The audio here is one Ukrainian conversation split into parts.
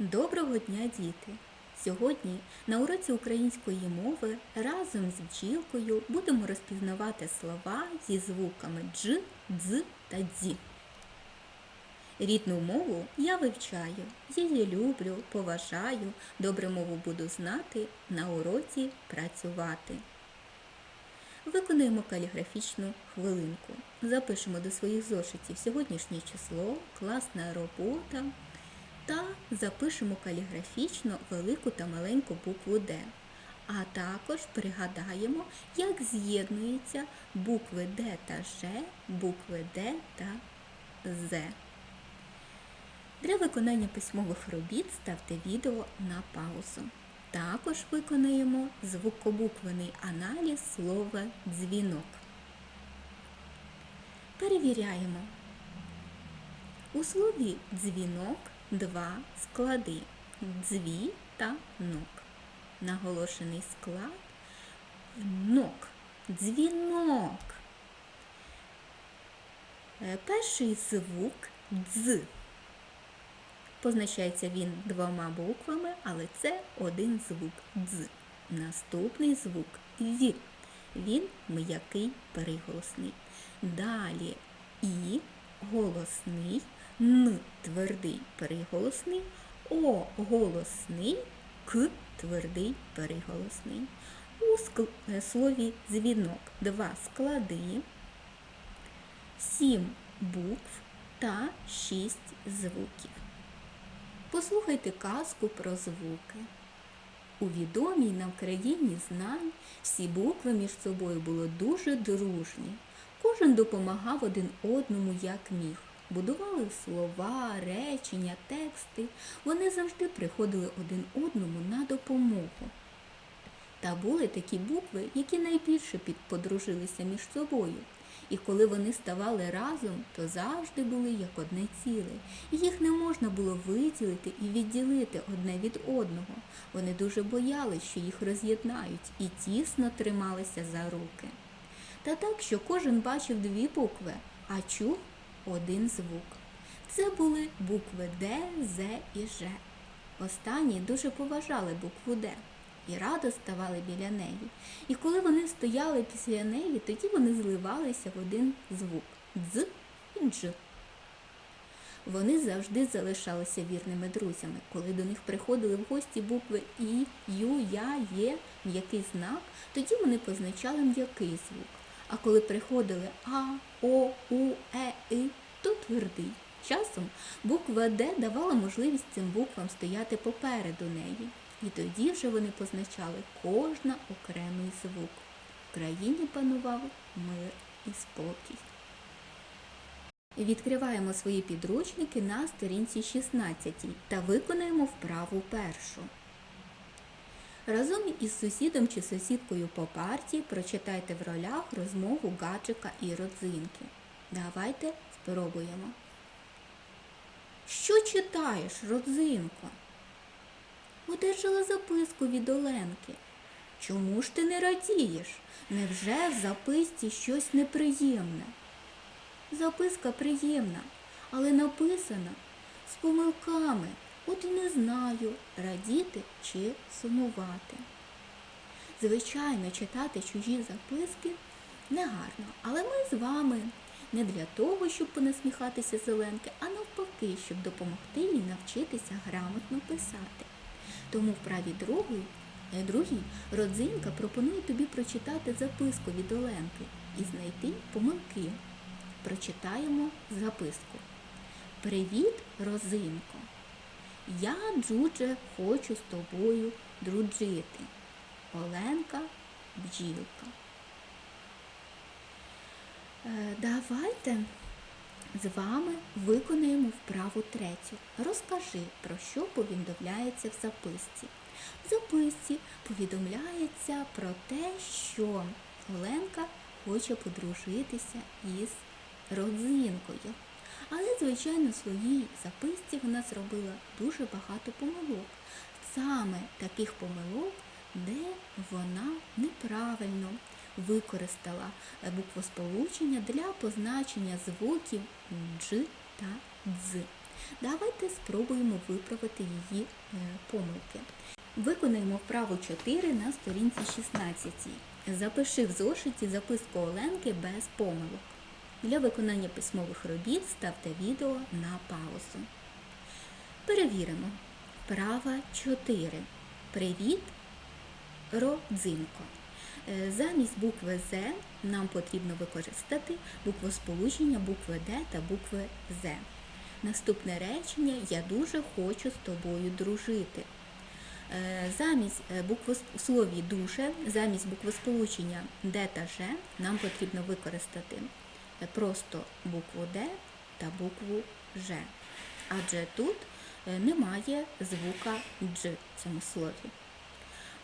Доброго дня, діти! Сьогодні на уроці української мови разом з бджілкою будемо розпізнавати слова зі звуками дж, дз та дзі. Рідну мову я вивчаю, її люблю, поважаю, добре мову буду знати, на уроці працювати. Виконуємо каліграфічну хвилинку. Запишемо до своїх зошитів сьогоднішнє число, класна робота та запишемо каліграфічно велику та маленьку букву Д. А також пригадаємо, як з'єднуються букви Д та Ж, букви Д та З. Для виконання письмових робіт ставте відео на паузу. Також виконаємо звукобуквений аналіз слова дзвінок. Перевіряємо. У слові дзвінок два склади дзві та нок. Наголошений склад нок. Дзвінок. Е, Перший звук дз. Позначається він двома буквами, але це один звук дз. Наступний звук ві. Він м'який приголосний. Далі і голосний, н твердий приголосний, о голосний, к твердий приголосний. У е, слові дзвінок два склади, сім букв та шість звуків. Послухайте казку про звуки. У відомій нам країні знань всі букви між собою були дуже дружні. Кожен допомагав один одному як міг. Будували слова, речення, тексти. Вони завжди приходили один одному на допомогу. Та були такі букви, які найбільше під- подружилися між собою. І коли вони ставали разом, то завжди були як одне ціле. Їх не можна було виділити і відділити одне від одного. Вони дуже боялись, що їх роз'єднають, і тісно трималися за руки. Та так, що кожен бачив дві букви, а чув один звук. Це були букви Д, З і Ж. Останні дуже поважали букву Д і радо ставали біля неї. І коли вони стояли після неї, тоді вони зливалися в один звук дз і дж. Вони завжди залишалися вірними друзями. Коли до них приходили в гості букви І, Ю, Я, Є, м'який знак, тоді вони позначали м'який звук. А коли приходили А, О, У, Е, И, то твердий. Часом буква Д давала можливість цим буквам стояти попереду неї. І тоді вже вони позначали кожна окремий звук. В країні панував мир і спокій. Відкриваємо свої підручники на сторінці 16 та виконаємо вправу першу. Разом із сусідом чи сусідкою по парті прочитайте в ролях розмову гаджика і родзинки. Давайте спробуємо. Що читаєш, родзинко? Одержала записку від Оленки. Чому ж ти не радієш? Невже в записці щось неприємне? Записка приємна, але написана з помилками. От не знаю, радіти чи сумувати. Звичайно, читати чужі записки негарно, але ми з вами не для того, щоб понасміхатися зеленки, а навпаки, щоб допомогти їй навчитися грамотно писати. Тому в праві другій, е, другій родзинка пропонує тобі прочитати записку від Оленки і знайти помилки. Прочитаємо записку. Привіт, Розинко. Я, Джудже, хочу з тобою дружити. Оленка бджілка. Е, Давайте з вами виконаємо вправу третю. Розкажи, про що повідомляється в записці. В записці повідомляється про те, що Оленка хоче подружитися із родзинкою. Але, звичайно, в своїй записці вона зробила дуже багато помилок. Саме таких помилок, де вона неправильно використала буквосполучення для позначення звуків дж та дз. Давайте спробуємо виправити її е, помилки. Виконаємо вправу 4 на сторінці 16. Запиши в зошиті записку Оленки без помилок. Для виконання письмових робіт ставте відео на паузу. Перевіримо. Вправа 4. Привіт, родзинко. Е, Замість букви З нам потрібно використати буквосполучення букви Д та букви З. Наступне речення Я дуже хочу з тобою дружити. Е, Замість е, в слові дуже, замість буквосполучення Д та Ж нам потрібно використати просто букву Д та букву Ж. Адже тут е, немає звука Дж в цьому слові.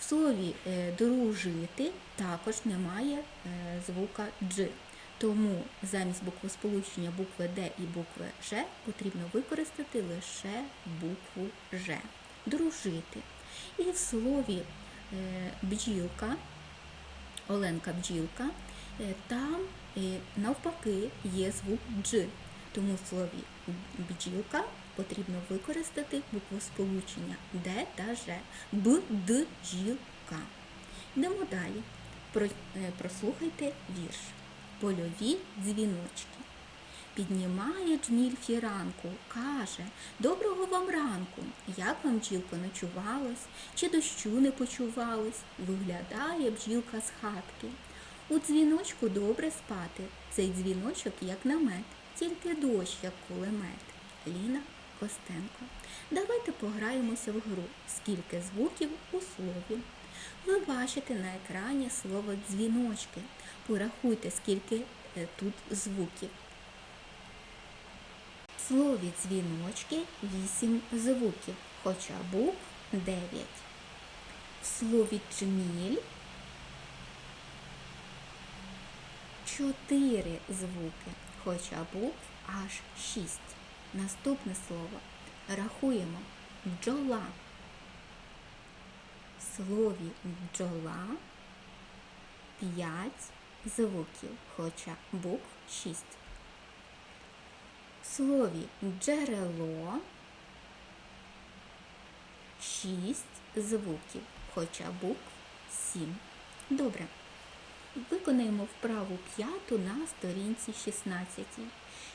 В слові е, дружити також немає е, звука дж. Тому замість буквосполучення букви Д і букви Ж потрібно використати лише букву Ж. Дружити. І в слові бджілка, Оленка бджілка, там е, навпаки є звук дж. Тому в слові бджілка потрібно використати буквосполучення Д та Ж. Б, Д, жілка. Йдемо далі. Е, Прослухайте вірш. Польові дзвіночки. Піднімає джміль фіранку, каже Доброго вам ранку, як вам бджілко ночувалось, чи дощу не почувалось, виглядає бджілка з хатки. У дзвіночку добре спати, цей дзвіночок як намет, тільки дощ, як кулемет. Ліна Костенко. Давайте пограємося в гру. Скільки звуків у слові. Ви бачите на екрані слово дзвіночки. Порахуйте, скільки е, тут звуків. В слові дзвіночки 8 звуків, хоча букв 9. В слові джміль 4 звуки, хоча букв аж 6. Наступне слово рахуємо бджола. В слові бджола 5 звуків, хоча букв 6. В слові джерело 6 звуків, хоча букв 7. Добре. Виконаємо вправу п'яту на сторінці 16.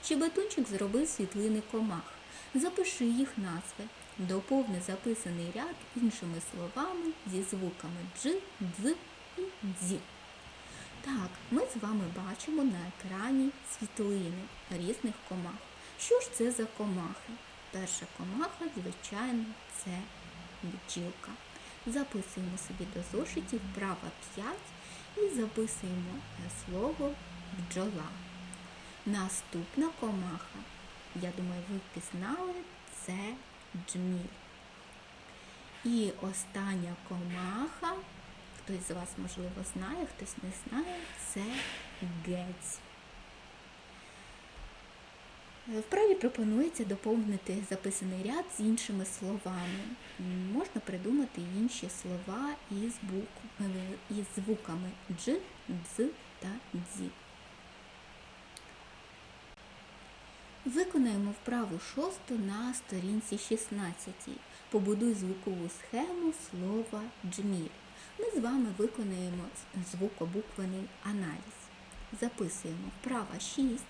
Щебетунчик зробив світлини комах. Запиши їх назви. Доповни записаний ряд іншими словами зі звуками дж, дз і дзі. Так, ми з вами бачимо на екрані світлини різних комах. Що ж це за комахи? Перша комаха, звичайно, це бджілка. Записуємо собі до зошитів вправа 5 і записуємо е, слово бджола. Наступна комаха, я думаю, ви впізнали, це джміль. І остання комаха, хтось з вас, можливо, знає, хтось не знає, це гець. Вправі пропонується доповнити записаний ряд з іншими словами. Можна придумати інші слова із, букв... е, із звуками дж, дз та дзі. Виконаємо вправу шосту на сторінці 16. Побудуй звукову схему слова джміль. Ми з вами виконаємо звукобуквений аналіз. Записуємо вправа 6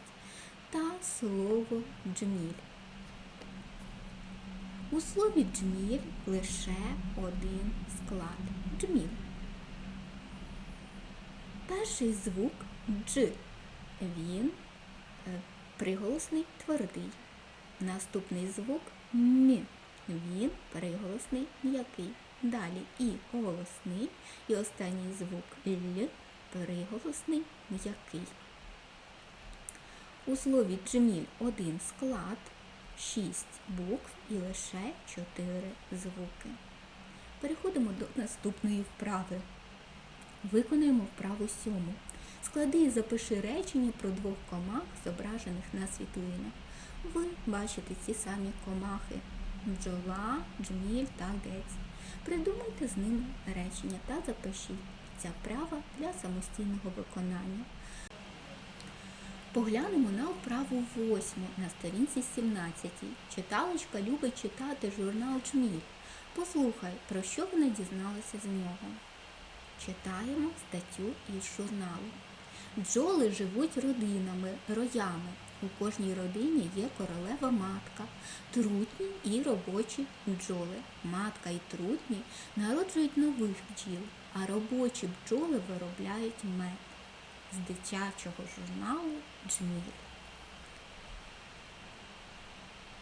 та слово джміль. У слові джміль лише один склад джміль. Перший звук дж. Він е, приголосний твердий. Наступний звук м. Він приголосний м'який. Далі і голосний, і останній звук л приголосний м'який. У слові джміль один склад, шість букв і лише чотири звуки. Переходимо до наступної вправи. Виконаємо вправу сьому. Склади і запиши речення про двох комах, зображених на світлинах. Ви бачите ці самі комахи бджола, джміль та гець. Придумайте з ними речення та запишіть. Ця вправа для самостійного виконання. Поглянемо на вправу восьму на сторінці 17. Читалочка любить читати журнал Джміль. Послухай, про що вона дізналася з нього. Читаємо статтю із журналу. Бджоли живуть родинами, роями. У кожній родині є королева матка, трутні і робочі бджоли. Матка і трутні народжують нових бджіл, а робочі бджоли виробляють мед з дитячого журналу Джміль.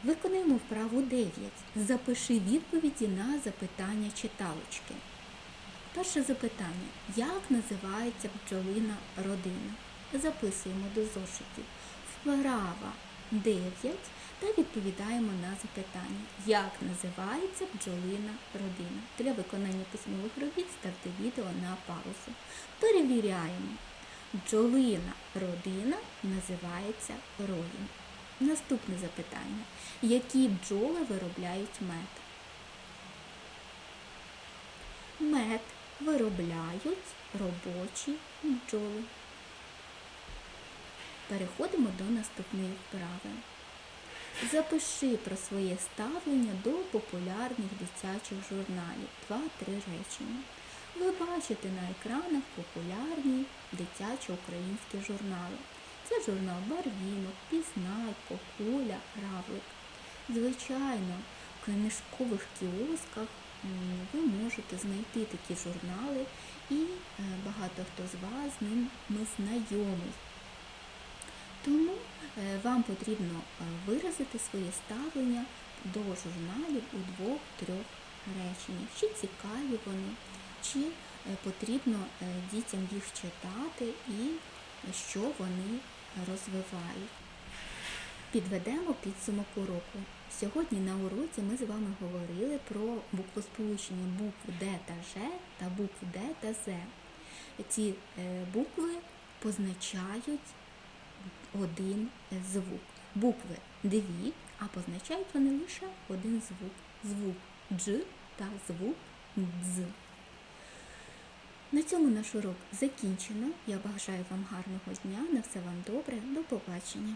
Виконаємо вправу 9. Запиши відповіді на запитання читалочки. Перше запитання. Як називається бджолина родина? Записуємо до зошитів. Вправа 9 та відповідаємо на запитання. Як називається бджолина родина? Для виконання письмових робіт ставте відео на паузу. Перевіряємо. Бджолина родина називається роєм. Наступне запитання. Які бджоли виробляють мед? Мед виробляють робочі бджоли. Переходимо до наступної вправи. Запиши про своє ставлення до популярних дитячих журналів. Два-три речення. Ви бачите на екранах популярні дитячі українські журнали. Це журнал Барвінок, Пізнайко, Куля, Равлик. Звичайно, в книжкових кіосках ви можете знайти такі журнали і е, багато хто з вас з ними знайомий. Тому е, вам потрібно е, виразити своє ставлення до журналів у двох-трьох реченнях. Чи цікаві вони, чи е, потрібно е, дітям їх читати і що вони розвивають. Підведемо підсумок уроку. Сьогодні на уроці ми з вами говорили про буквосполучення букв Д та Ж та букв Д та З. Ці е, букви позначають один звук. Букви дві, а позначають вони лише один звук. Звук Дж та звук Дз. На цьому наш урок закінчено. Я бажаю вам гарного дня. На все вам добре. До побачення.